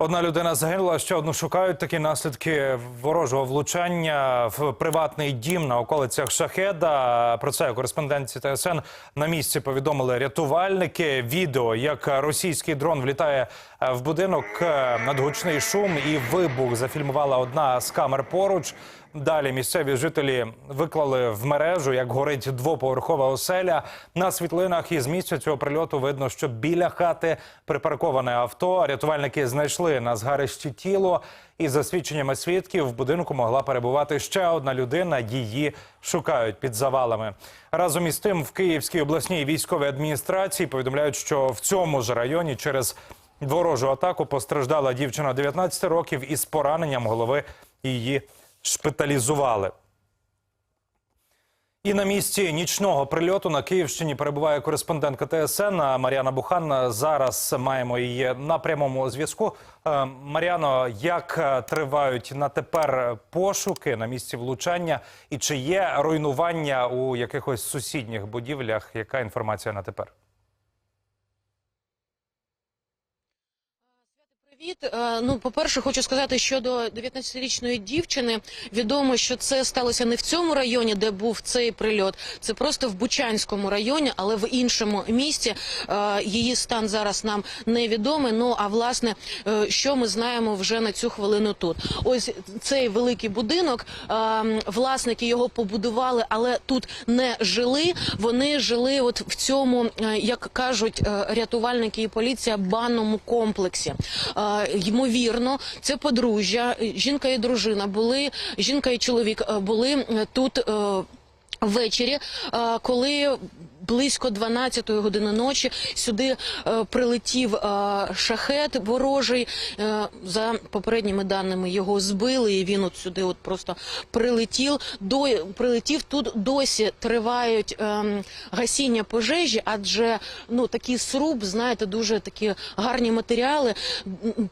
Одна людина загинула, ще одну шукають такі наслідки ворожого влучання в приватний дім на околицях Шахеда. Про це кореспонденці ТСН на місці повідомили рятувальники. Відео, як російський дрон влітає е, в будинок, е, надгучний шум і вибух зафільмувала одна з камер поруч. Далі місцеві жителі виклали в мережу, як горить двоповерхова оселя. На світлинах із місця цього прильоту видно, що біля хати припарковане авто. Рятувальники знайшли на згарищі тіло. І за свідченнями свідків в будинку могла перебувати ще одна людина. Її шукають під завалами. Разом із тим в Київській обласній військовій адміністрації повідомляють, що в цьому ж районі через ворожу атаку постраждала дівчина 19 років із пораненням голови її шпиталізували. І на місці нічного прильоту на Київщині перебуває кореспондентка ТСН Мар'яна Бухан. Зараз маємо її на прямому зв'язку. Е, Мар'яно, як е, тривають на тепер пошуки на місці влучання, і чи є руйнування у якихось сусідніх будівлях? Яка інформація на тепер? Привіт. Е, Ну, по-перше, хочу сказати, що до 19-річної дівчини відомо, що це сталося не в цьому районі, де був цей прильот. Це просто в Бучанському районі, але в іншому місті. Е, Її стан зараз нам невідомий. Ну а власне, е, що ми знаємо вже на цю хвилину тут. Ось цей великий будинок. Власники його побудували, але тут не жили. Вони жили от в цьому, як кажуть рятувальники і поліція, банному комплексі. Е, Ймовірно, це подружжя, жінка і дружина були, жінка і чоловік е, були е, тут. е, Ввечері, е, коли близько 12-ї години ночі сюди е, прилетів е, шахет ворожий. Е, За попередніми даними його збили, і він от сюди от просто прилетів. До прилетів тут досі тривають ем, гасіння пожежі, адже ну такий сруб, знаєте, дуже такі гарні матеріали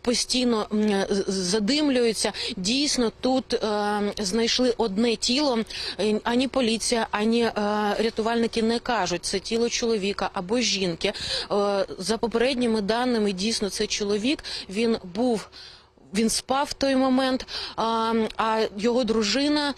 постійно з- задимлюються. Дійсно, тут е, знайшли одне тіло. Е, Ані поліція, ані е, рятувальники не кажуть, це тіло чоловіка або жінки. Е, за попередніми даними, дійсно, це чоловік. Він був. Він спав в той момент, а, а його дружина,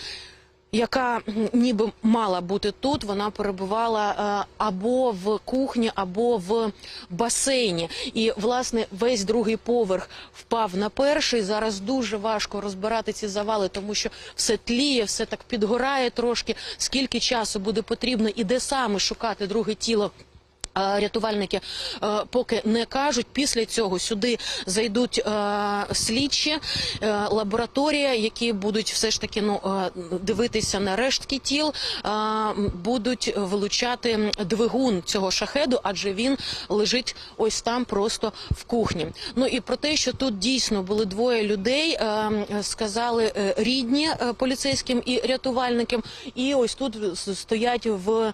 яка ніби мала бути тут, вона перебувала е, або в кухні, або в басейні. І власне весь другий поверх впав на перший. Зараз дуже важко розбирати ці завали, тому що все тліє, все так підгорає трошки. Скільки часу буде потрібно і де саме шукати друге тіло? Рятувальники е, поки не кажуть. Після цього сюди зайдуть е, слідчі е, лабораторія, які будуть все ж таки ну дивитися на рештки тіл, будуть вилучати двигун цього шахеду, адже він лежить ось там, просто в кухні. Ну і про те, що тут дійсно були двоє людей, сказали рідні поліцейським і рятувальникам. І ось тут стоять в.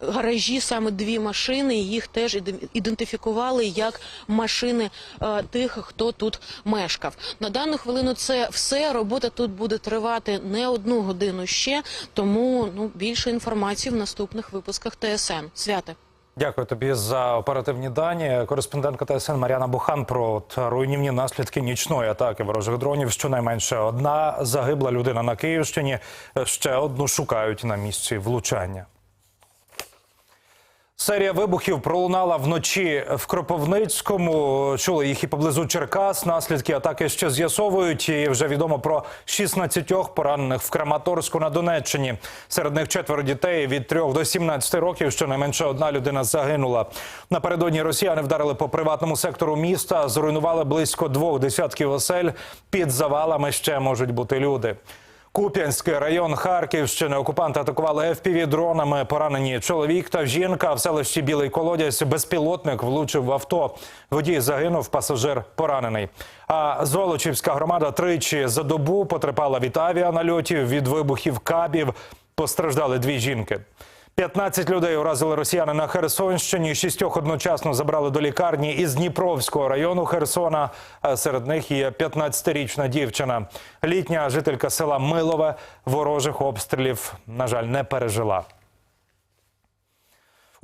Гаражі саме дві машини. Їх теж іде- ідентифікували як машини е, тих, хто тут мешкав. На дану хвилину це все. Робота тут буде тривати не одну годину ще. Тому ну більше інформації в наступних випусках ТСН. Святе. Дякую тобі за оперативні дані. Кореспондентка ТСН Мар'яна Бухан про руйнівні наслідки нічної атаки ворожих дронів. Щонайменше одна загибла людина на Київщині. Ще одну шукають на місці влучання. Серія вибухів пролунала вночі в Кропивницькому. Чули їх і поблизу Черкас. Наслідки атаки ще з'ясовують. І вже відомо про 16 поранених в Краматорську на Донеччині. Серед них четверо дітей від 3 до 17 років. Щонайменше одна людина загинула. Напередодні росіяни вдарили по приватному сектору міста. Зруйнували близько двох десятків осель. Під завалами ще можуть бути люди. Куп'янський район Харківщини окупанти атакували fpv дронами. Поранені чоловік та жінка в селищі Білий Колодязь. Безпілотник влучив в авто. Водій загинув, пасажир поранений. А Золочівська громада тричі за добу потерпала від авіанальотів, від вибухів кабів. Постраждали дві жінки. 15 людей уразили росіяни на Херсонщині. Шістьох одночасно забрали до лікарні із Дніпровського району Херсона. Серед них є 15-річна дівчина. Літня жителька села Милове ворожих обстрілів, на жаль, не пережила.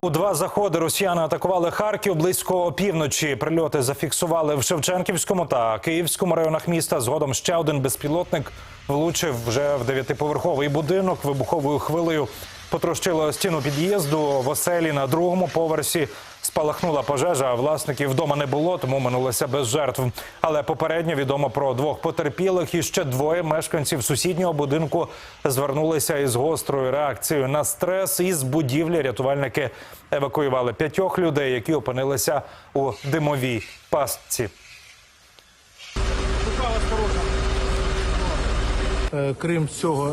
У два заходи росіяни атакували Харків близько опівночі. Прильоти зафіксували в Шевченківському та Київському районах міста. Згодом ще один безпілотник влучив вже в дев'ятиповерховий будинок. Вибуховою хвилею потрощило стіну під'їзду в оселі на другому поверсі. Спалахнула пожежа, а власників вдома не було, тому минулося без жертв. Але попередньо відомо про двох потерпілих і ще двоє мешканців сусіднього будинку звернулися із гострою реакцією на стрес. Із будівлі рятувальники евакуювали п'ятьох людей, які опинилися у димовій пастці. Крім цього,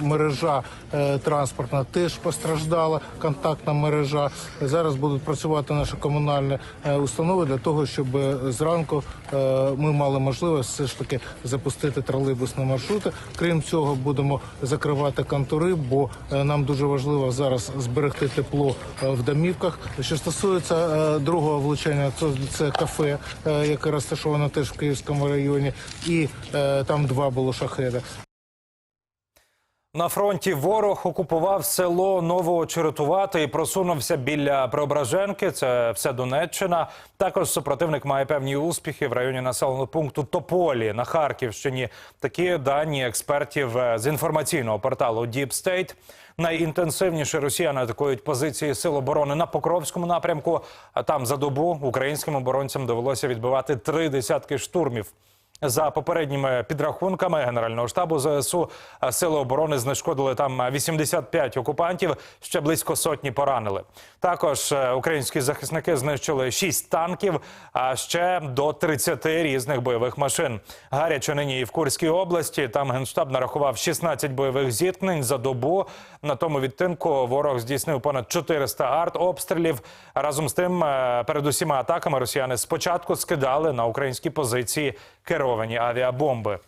е, мережа е, транспортна теж постраждала, контактна мережа. Зараз будуть працювати наші комунальні е, установи для того, щоб е, зранку е, ми мали можливість все ж таки запустити тролейбусні маршрути. Крім цього, будемо закривати контури, бо е, нам дуже важливо зараз зберегти тепло е, в домівках. Що стосується е, другого влучання, це, це кафе, е, яке розташоване теж в Київському районі, і е, там два було шахеда. На фронті ворог окупував село Новоочеретувати і просунувся біля Преображенки. Це все Донеччина. Також супротивник має певні успіхи в районі населеного пункту Тополі на Харківщині. Такі дані експертів е, з інформаційного порталу Deep State. Найінтенсивніше росіяни атакують позиції сил оборони на Покровському напрямку. А там за добу українським оборонцям довелося відбивати три десятки штурмів. За попередніми підрахунками Генерального штабу ЗСУ е, сили оборони знешкодили там 85 окупантів, ще близько сотні поранили. Також е, українські захисники знищили 6 танків, а ще до 30 різних бойових машин. Гаряче нині і в Курській області. Там генштаб нарахував 16 бойових зіткнень за добу. На тому відтинку ворог здійснив понад 400 артобстрілів. Разом з тим, е, перед усіма атаками росіяни спочатку скидали на українські позиції керовані авіабомби.